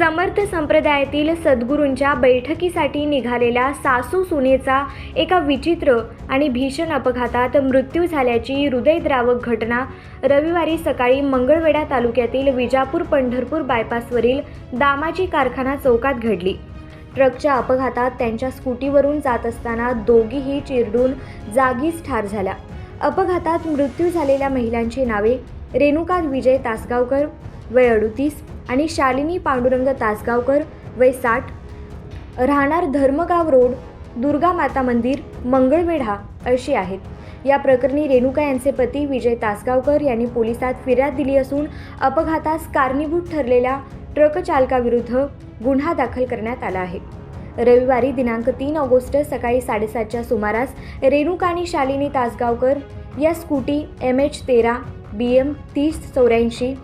समर्थ संप्रदायातील सद्गुरूंच्या बैठकीसाठी निघालेल्या सासू सुनेचा एका विचित्र आणि भीषण अपघातात मृत्यू झाल्याची हृदयद्रावक घटना रविवारी सकाळी मंगळवेढा तालुक्यातील विजापूर पंढरपूर बायपासवरील दामाजी कारखाना चौकात घडली. ट्रकच्या अपघातात त्यांच्या स्कूटीवरून जात असताना दोघीही चिरडून जागीच ठार झाल्या. अपघातात मृत्यू झालेल्या महिलांची नावे रेणुका विजय तासगावकर वय अडुतीस आणि शालिनी पांडुरंग तासगावकर वय साठ राहणार धर्मगाव रोड दुर्गा माता मंदिर मंगळवेढा अशी आहेत. या प्रकरणी रेणुका यांचे पती विजय तासगावकर यांनी पोलिसात फिर्याद दिली असून अपघातास कारणीभूत ठरलेल्या ट्रक चालकाविरुद्ध गुन्हा दाखल करण्यात आला आहे. रविवारी दिनांक तीन ऑगस्ट सकाळी साडेसातच्या सुमारास रेणुका आणि शालिनी तासगावकर या स्कूटी एम एच तेरा बी एम तीस चौऱ्याऐंशी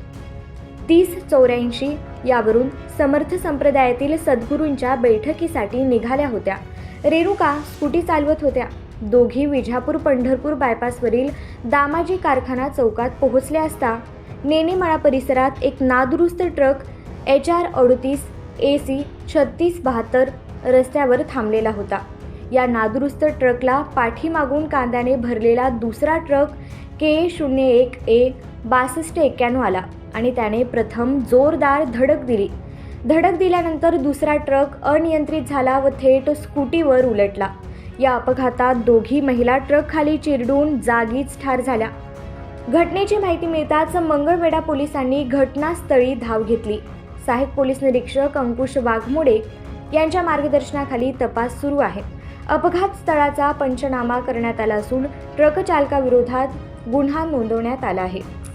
तीस चौऱ्याऐंशी यावरून समर्थ संप्रदायातील सद्गुरूंच्या बैठकीसाठी निघाल्या होत्या. रेणुका स्कूटी चालवत होत्या. दोघी विजापूर पंढरपूर बायपासवरील दामाजी कारखाना चौकात पोहोचल्या असता नेनेमाळा परिसरात एक नादुरुस्त ट्रक एच आर अडतीस ए सी छत्तीस बहात्तर रस्त्यावर थांबलेला होता. या नादुरुस्त ट्रकला पाठीमागून कांद्याने भरलेला दुसरा ट्रक के शून्य एक ए बासष्ट एक्क्याण्णव आला. आणि त्याने प्रथम जोरदार धडक दिली. धडक दिल्यानंतर दुसरा ट्रक अनियंत्रित झाला व थेट स्कूटीवर उलटला. या अपघातात दोघी महिला ट्रक खाली चिरडून जागीच ठार झाल्या. घटनेची माहिती मिळताच मंगळवेढा पोलिसांनी घटनास्थळी धाव घेतली. सहाय्यक पोलीस निरीक्षक अंकुश वाघमोडे यांच्या मार्गदर्शनाखाली तपास सुरू आहे. अपघात स्थळाचा पंचनामा करण्यात आला असून ट्रक चालकाविरोधात गुन्हा नोंदवण्यात आला आहे.